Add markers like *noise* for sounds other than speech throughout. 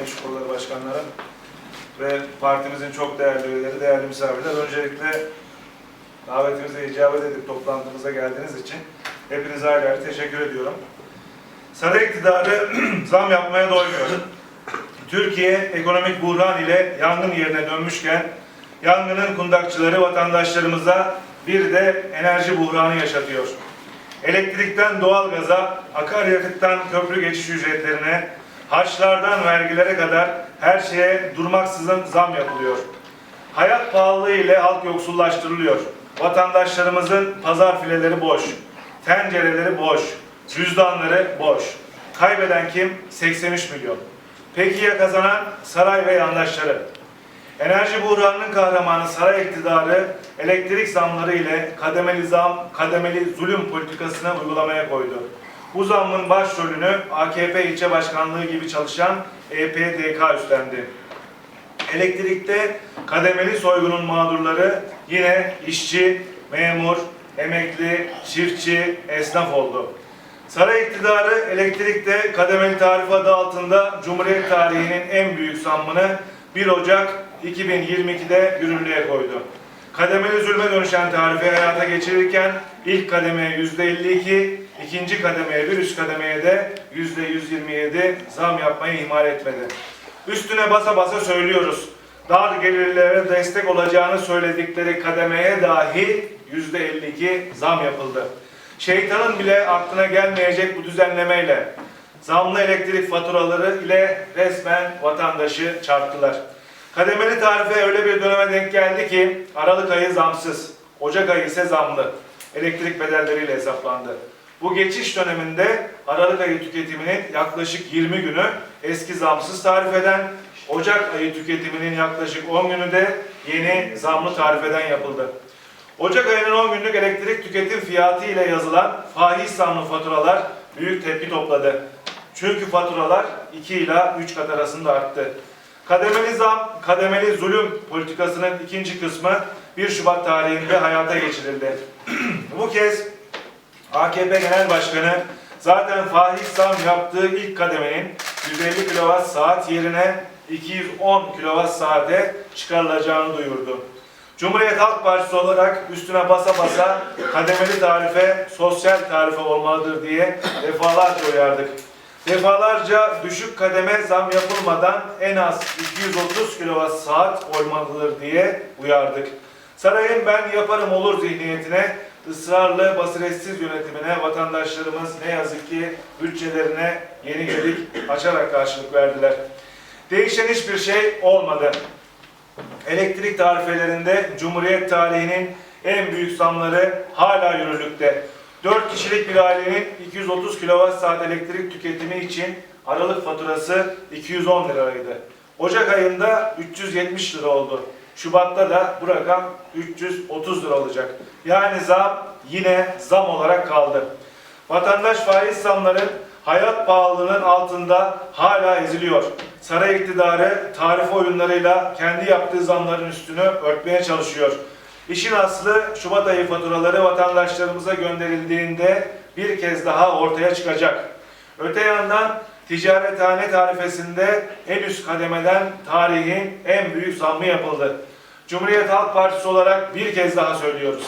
Gençlik Kolları Başkanlarım ve partimizin çok değerli üyeleri, değerli misafirler. Öncelikle davetimize icabet edip toplantımıza geldiğiniz için hepinize ayrı ayrı teşekkür ediyorum. Saray iktidarı *clears throat* zam yapmaya doymuyor. Türkiye ekonomik buhran ile yangın yerine dönmüşken yangının kundakçıları vatandaşlarımıza bir de enerji buhranı yaşatıyor. Elektrikten doğalgaza, akaryakıttan köprü geçiş ücretlerine, harçlardan vergilere kadar her şeye durmaksızın zam yapılıyor. Hayat pahalılığı ile halk yoksullaştırılıyor. Vatandaşlarımızın pazar fileleri boş, tencereleri boş, cüzdanları boş. Kaybeden kim? 83 milyon. Peki ya kazanan? Saray ve yandaşları. Enerji buhranının kahramanı saray iktidarı elektrik zamları ile kademeli zam, kademeli zulüm politikasına uygulamaya koydu. Bu zammın başrolünü AKP ilçe başkanlığı gibi çalışan EPDK üstlendi. Elektrikte kademeli soygunun mağdurları yine işçi, memur, emekli, çiftçi, esnaf oldu. Saray iktidarı elektrikte kademeli tarif adı altında Cumhuriyet tarihinin en büyük zammını 1 Ocak 2022'de yürürlüğe koydu. Kademeli zulme dönüşen tarifi hayata geçirirken ilk kademeye %52, ikinci kademeye bir üst kademeye de %127 zam yapmayı ihmal etmedi. Üstüne basa basa söylüyoruz. Dar gelirlere destek olacağını söyledikleri kademeye dahi %52 zam yapıldı. Şeytanın bile aklına gelmeyecek bu düzenlemeyle zamlı elektrik faturaları ile resmen vatandaşı çarptılar. Kademeli tarife öyle bir döneme denk geldi ki Aralık ayı zamsız, Ocak ayı ise zamlı. Elektrik bedelleriyle hesaplandı. Bu geçiş döneminde Aralık ayı tüketiminin yaklaşık 20 günü eski zamsız tarifeden, Ocak ayı tüketiminin yaklaşık 10 günü de yeni zamlı tarifeden yapıldı. Ocak ayının 10 günlük elektrik tüketim fiyatı ile yazılan faiz zamlı faturalar büyük tepki topladı. Çünkü faturalar 2 ila 3 kat arasında arttı. Kademeli zam, kademeli zulüm politikasının ikinci kısmı 1 Şubat tarihinde hayata geçirildi. Bu kez AKP Genel Başkanı zaten faiz zam yaptığı ilk kademenin 150 kWh saat yerine 210 kWh saate çıkarılacağını duyurdu. Cumhuriyet Halk Partisi olarak üstüne basa basa kademeli tarife sosyal tarife olmalıdır diye defalarca uyardık. Defalarca düşük kademe zam yapılmadan en az 230 kWh saat olmalıdır diye uyardık. Sarayın ben yaparım olur zihniyetine, ısrarlı basiretsiz yönetimine vatandaşlarımız ne yazık ki bütçelerine yeni gelik açarak karşılık verdiler. Değişen hiçbir şey olmadı. Elektrik tarifelerinde Cumhuriyet tarihinin en büyük zamları hala yürürlükte. 4 kişilik bir ailenin 230 kWh elektrik tüketimi için Aralık faturası 210 liraydı. Ocak ayında 370 lira oldu. Şubat'ta da bu rakam 330 lira olacak. Yani zam yine zam olarak kaldı. Vatandaş faiz zamların hayat pahalılığının altında hala eziliyor. Saray iktidarı tarife oyunlarıyla kendi yaptığı zamların üstünü örtmeye çalışıyor. İşin aslı Şubat ayı faturaları vatandaşlarımıza gönderildiğinde bir kez daha ortaya çıkacak. Öte yandan ticarethane tarifesinde en üst kademeden tarihin en büyük zammı yapıldı. Cumhuriyet Halk Partisi olarak bir kez daha söylüyoruz.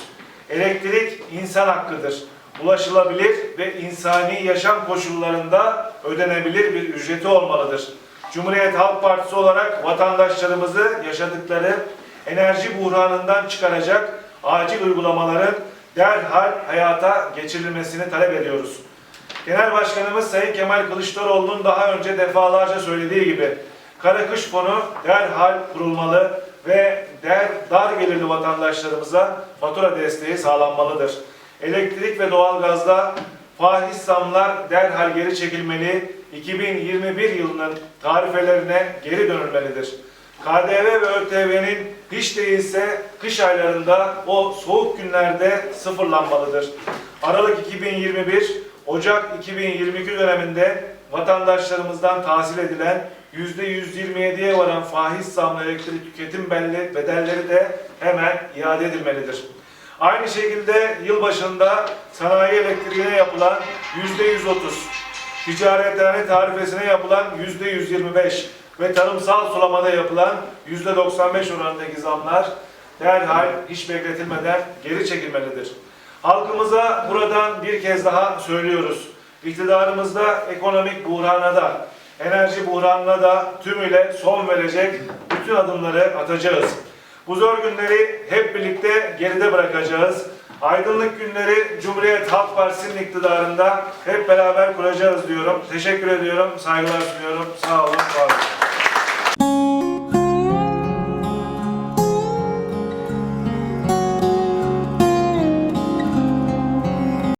Elektrik insan hakkıdır. Ulaşılabilir ve insani yaşam koşullarında ödenebilir bir ücreti olmalıdır. Cumhuriyet Halk Partisi olarak vatandaşlarımızı yaşadıkları enerji buhranından çıkaracak acil uygulamaların derhal hayata geçirilmesini talep ediyoruz. Genel Başkanımız Sayın Kemal Kılıçdaroğlu'nun daha önce defalarca söylediği gibi kara kış fonu derhal kurulmalı ve der, dar gelirli vatandaşlarımıza fatura desteği sağlanmalıdır. Elektrik ve doğalgazda faiz zamlar derhal geri çekilmeli, 2021 yılının tarifelerine geri dönülmelidir. KDV ve ÖTV'nin hiç değilse kış aylarında o soğuk günlerde sıfırlanmalıdır. Aralık 2021, Ocak 2022 döneminde vatandaşlarımızdan tahsil edilen %127'ye varan faiz zamlı elektrik tüketim belli bedelleri de hemen iade edilmelidir. Aynı şekilde yılbaşında sanayi elektriğine yapılan %130, ticarethane tarifesine yapılan %125, ve tarımsal sulamada yapılan %95 oranındaki zamlar derhal hiç bekletilmeden geri çekilmelidir. Halkımıza buradan bir kez daha söylüyoruz. İktidarımızda ekonomik buhrana da, enerji buhranına da tümüyle son verecek bütün adımları atacağız. Bu zor günleri hep birlikte geride bırakacağız. Aydınlık günleri Cumhuriyet Halk Partisi'nin iktidarında hep beraber kuracağız diyorum. Teşekkür ediyorum, saygılar sunuyorum. Sağ olun, var olun.